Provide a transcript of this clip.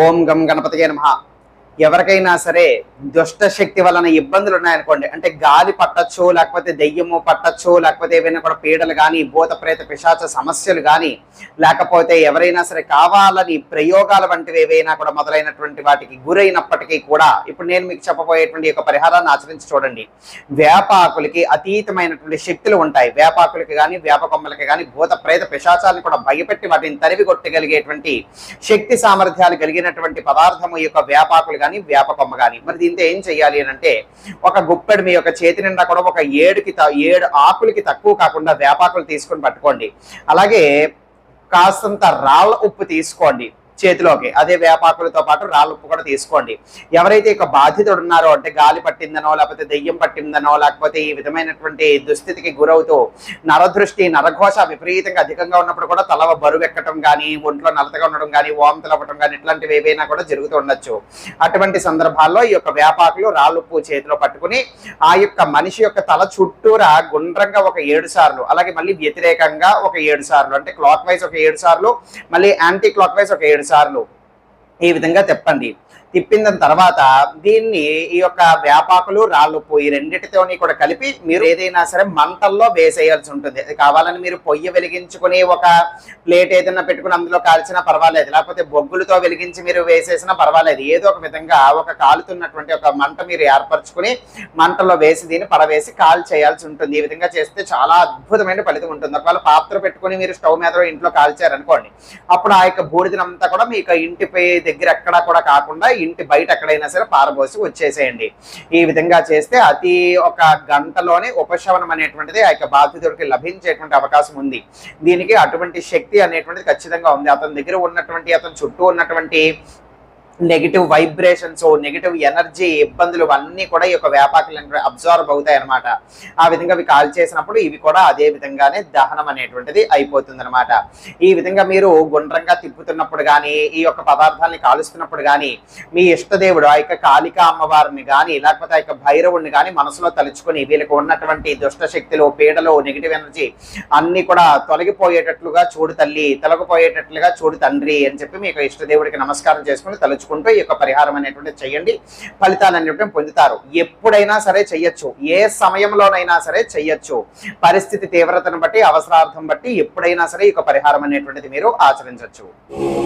ఓం గం గణపతికే నమ. ఎవరికైనా సరే దుష్ట శక్తి వలన ఇబ్బందులు ఉన్నాయనుకోండి అంటే గాలి పట్టచ్చు లేకపోతే దెయ్యము పట్టచ్చు లేకపోతే ఏవైనా కూడా పీడలు కానీ భూత ప్రేత పిశాచ సమస్యలు కానీ లేకపోతే ఎవరైనా సరే కావాలని ప్రయోగాల వంటివి ఏవైనా కూడా మొదలైనటువంటి వాటికి గురైనప్పటికీ కూడా ఇప్పుడు నేను మీకు చెప్పబోయేటువంటి ఒక పరిహారాన్ని ఆచరించి చూడండి. వేపాకులకి అతీతమైనటువంటి శక్తులు ఉంటాయి. వేపాకులకి కానీ వేప కొమ్మలకి కానీ భూత ప్రేత పిశాచాలను కూడా భయపెట్టి వాటిని తరివి కొట్టగలిగేటువంటి శక్తి సామర్థ్యాలు కలిగినటువంటి పదార్థము యొక్క వేపాకులు కానీ వేపకొమ్మ కానీ. మరి దీంతో ఏం చెయ్యాలి అని అంటే ఒక గుప్పెడు మీ యొక్క చేతి నిండా కూడా ఒక ఏడుకి త- ఏడు ఆకులకి తక్కువ కాకుండా వేపాకులు తీసుకొని పట్టుకోండి. అలాగే కాస్తంత రాళ్ళ ఉప్పు తీసుకోండి. చేతిలోకి. అదే వేపాకులతో పాటు రాళ్ళు ఉప్పు కూడా తీసుకోండి. ఎవరైతే ఇక బాధితుడు ఉన్నారో అంటే గాలి పట్టిందనో లేకపోతే దెయ్యం పట్టిందనో లేకపోతే ఈ విధమైనటువంటి దుస్థితికి గురవుతూ నరదృష్టి నరఘోష విపరీతంగా అధికంగా ఉన్నప్పుడు కూడా తల బరువు ఎక్కటం కానీ ఒంట్లో నలతగా ఉండడం కానీ వాంతులు అవ్వటం కానీ ఇట్లాంటివి ఏవైనా కూడా జరుగుతూ ఉండొచ్చు. అటువంటి సందర్భాల్లో ఈ యొక్క వేపాకులు రాళ్ళుప్పు చేతిలో పట్టుకుని ఆ యొక్క మనిషి యొక్క తల చుట్టూరా గుండ్రంగా ఒక ఏడు సార్లు అలాగే మళ్ళీ వ్యతిరేకంగా ఒక ఏడు సార్లు అంటే క్లాక్ వైజ్ ఒక ఏడు సార్లు మళ్ళీ యాంటీ క్లాక్ వైజ్ ఒక ఏడు సార్లు ఈ విధంగా చెప్పండి తిప్పిన తర్వాత దీన్ని ఈ యొక్క వేపాకులు రాళ్ళు పోయి రెండింటితోని కూడా కలిపి మీరు ఏదైనా సరే మంటల్లో వేసేయాల్సి ఉంటుంది. అది కావాలని మీరు పొయ్యి వెలిగించుకుని ఒక ప్లేట్ ఏదైనా పెట్టుకుని అందులో కాల్చినా పర్వాలేదు. లేకపోతే బొగ్గులతో వెలిగించి మీరు వేసేసినా పర్వాలేదు. ఏదో ఒక విధంగా ఒక కాలుతున్నటువంటి ఒక మంట మీరు ఏర్పరచుకుని మంటలో వేసి దీన్ని పడవేసి కాల్ చేయాల్సి ఉంటుంది. ఈ విధంగా చేస్తే చాలా అద్భుతమైన ఫలితం ఉంటుంది. ఒకవేళ పాత్ర పెట్టుకుని మీరు స్టవ్ మీద ఇంట్లో కాల్చారనుకోండి అప్పుడు ఆ యొక్క బూడిదనంతా కూడా మీ ఇంటిపై దగ్గర ఎక్కడా కూడా కాకుండా ఇంటి బయట ఎక్కడైనా సరే పారబోసి వచ్చేసేయండి. ఈ విధంగా చేస్తే అతి ఒక గంటలోనే ఉపశమనం అనేటువంటిది ఆ యొక్క బాధితుడికి లభించేటువంటి అవకాశం ఉంది. దీనికి అటువంటి శక్తి అనేటువంటిది ఖచ్చితంగా ఉంది. అతని దగ్గర ఉన్నటువంటి అతని చుట్టూ ఉన్నటువంటి నెగిటివ్ వైబ్రేషన్స్ నెగిటివ్ ఎనర్జీ ఇబ్బందులు అన్నీ కూడా ఈ యొక్క వ్యాపారులు అబ్జర్వ్ అవుతాయి అనమాట ఆ విధంగా అవి కాల్ చేసినప్పుడు ఇవి కూడా అదే విధంగానే దహనం అనేటువంటిది అయిపోతుంది అనమాట ఈ విధంగా మీరు గుండ్రంగా తిప్పుతున్నప్పుడు కానీ ఈ యొక్క పదార్థాలని కాలుస్తున్నప్పుడు కానీ మీ ఇష్టదేవుడు ఆ యొక్క కాళిక అమ్మవారిని కానీ లేకపోతే ఆ యొక్క భైరవుడిని కానీ మనసులో తలుచుకొని వీళ్ళకి ఉన్నటువంటి దుష్ట శక్తులు పీడలు నెగిటివ్ ఎనర్జీ అన్ని కూడా తొలగిపోయేటట్లుగా చూడు తల్లి తొలగిపోయేటట్లుగా చూడు తండ్రి అని చెప్పి మీ యొక్క ఇష్టదేవుడికి నమస్కారం చేసుకుని తలుచుకుంటూ ఈ యొక్క పరిహారం అనేటువంటి చేయండి. ఫలితాలు అనేటువంటి పొందుతారు. ఎప్పుడైనా సరే చెయ్యొచ్చు. ఏ సమయంలోనైనా సరే చెయ్యొచ్చు. పరిస్థితి తీవ్రతను బట్టి అవసరార్థం బట్టి ఎప్పుడైనా సరే ఈ యొక్క పరిహారం అనేటువంటిది మీరు ఆచరించవచ్చు